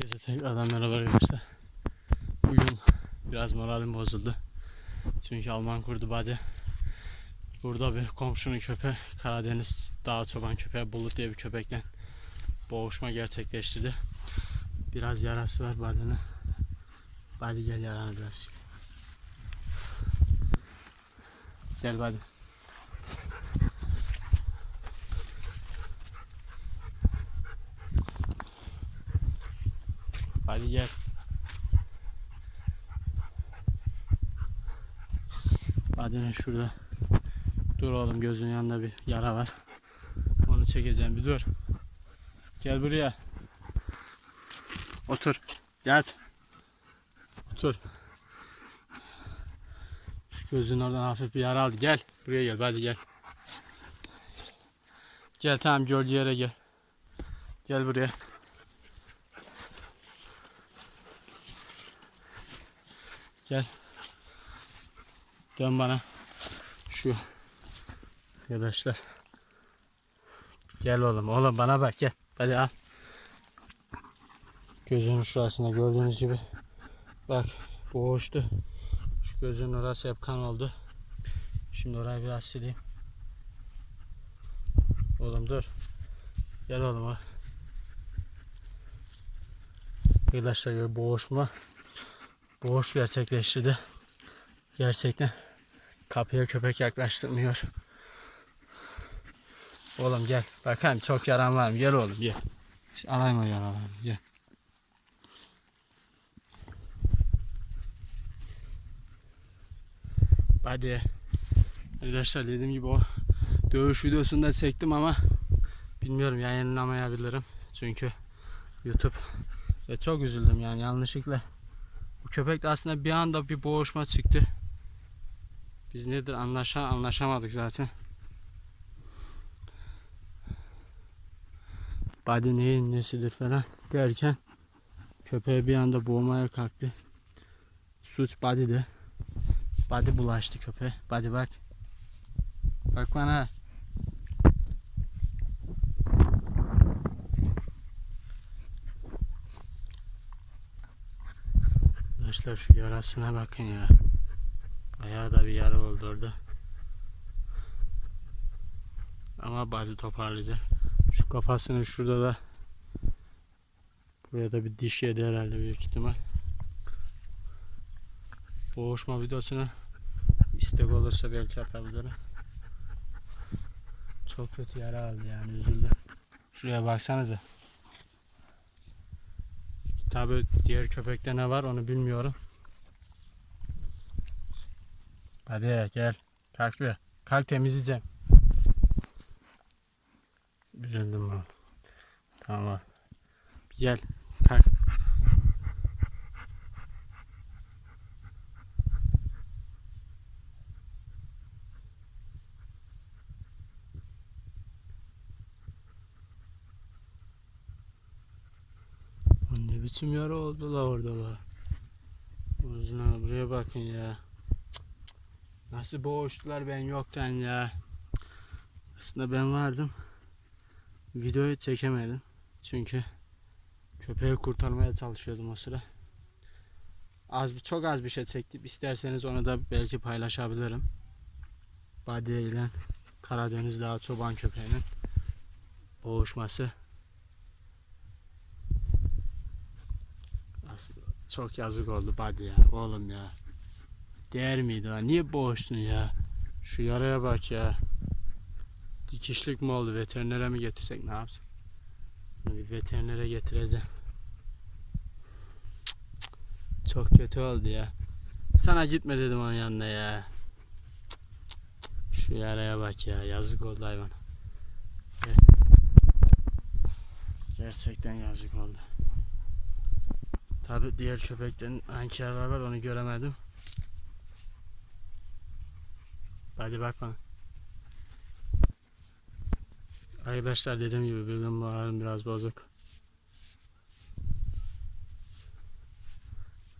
Herkese tekrardan merhaba arkadaşlar. Bugün biraz moralim bozuldu. Çünkü Alman kurdu body. Burada bir komşunun köpeği Karadeniz dağ çoban köpeği Bulut diye bir köpekle boğuşma gerçekleştirdi. Biraz yarası var badinin. Body gel yaranı biraz. Gel body. Hadi gel. Hadi şurada. Dur oğlum gözünün yanında bir yara var. Onu çekeceğim bir dur. Gel buraya. Otur. Yat. Otur. Şu gözünün oradan hafif bir yara aldı. Gel. Buraya gel. Hadi gel. Gel tamam gölge yere gel. Gel buraya. Gel. Dön bana. Şu. Arkadaşlar. Gel oğlum. Oğlum bana bak gel. Hadi al. Gözünün şurasında gördüğünüz gibi. Bak boğuştu. Şu gözünün orası hep kan oldu. Şimdi orayı biraz sileyim. Oğlum dur. Gel oğlum. Arkadaşlar boğuşma boğuş gerçekleştirdi. Gerçekten kapıya köpek yaklaştırmıyor. Oğlum gel. Bakayım çok yaran var mı? Gel oğlum gel. Alayım o yaralarını gel. Hadi. Arkadaşlar dediğim gibi o dövüş videosunu da çektim ama bilmiyorum yayınlamayabilirim. Çünkü YouTube ve çok üzüldüm yani yanlışlıkla bu köpek de aslında bir anda bir boğuşma çıktı. Biz nedir anlaşa anlaşamadık zaten. Body neyin nesidir falan derken köpeğe bir anda boğmaya kalktı. Suç body'de. Body bulaştı köpeğe. Body bak. Bak bana. Arkadaşlar şu yarasına bakın ya. Bayağı da bir yara oldu orada. Ama body toparlayacak. Şu kafasını şurada da buraya da bir diş yedi herhalde büyük ihtimal. Boğuşma videosunu istek olursa belki atabilirim. Çok kötü yara aldı yani üzüldüm. Şuraya baksanıza. Tabi diğer köpekte ne var onu bilmiyorum. Hadi gel. Kalk bir. Kalk temizleyeceğim. Üzüldüm ben. Tamam. Gel. Kalk. O ne biçim yara oldu la orada la. Uzuna buraya bakın ya. Nasıl boğuştular ben yoktan ya. Aslında ben vardım. Videoyu çekemedim. Çünkü köpeği kurtarmaya çalışıyordum o sıra. Az bir çok az bir şey çektim. İsterseniz onu da belki paylaşabilirim. Badiye ile Karadeniz Dağı çoban köpeğinin boğuşması. Çok yazık oldu Badi ya. Oğlum ya. Değer miydi lan? Niye boğuştun ya? Şu yaraya bak ya. Dikişlik mi oldu? Veterinere mi getirsek ne yapsak? Bir veterinere getireceğim. Çok kötü oldu ya. Sana gitme dedim onun yanına ya. Şu yaraya bak ya. Yazık oldu hayvan. Gerçekten yazık oldu. Tabi diğer köpeklerin hangi var onu göremedim. Hadi bak bana. Arkadaşlar dediğim gibi bugün moralim biraz bozuk.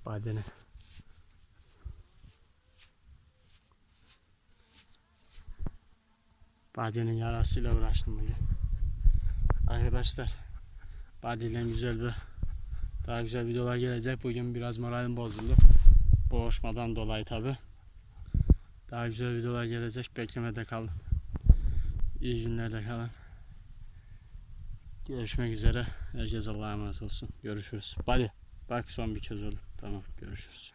Badene. Badenin yarasıyla uğraştım bugün. Arkadaşlar Badiyle güzel bir Daha güzel videolar gelecek. Bugün biraz moralim bozuldu. Boğuşmadan dolayı tabi. Daha güzel videolar gelecek. Beklemede kalın. İyi günlerde kalın. Görüşmek üzere. Herkes Allah'a emanet olsun. Görüşürüz. Hadi. Bak son bir kez olur. Tamam görüşürüz.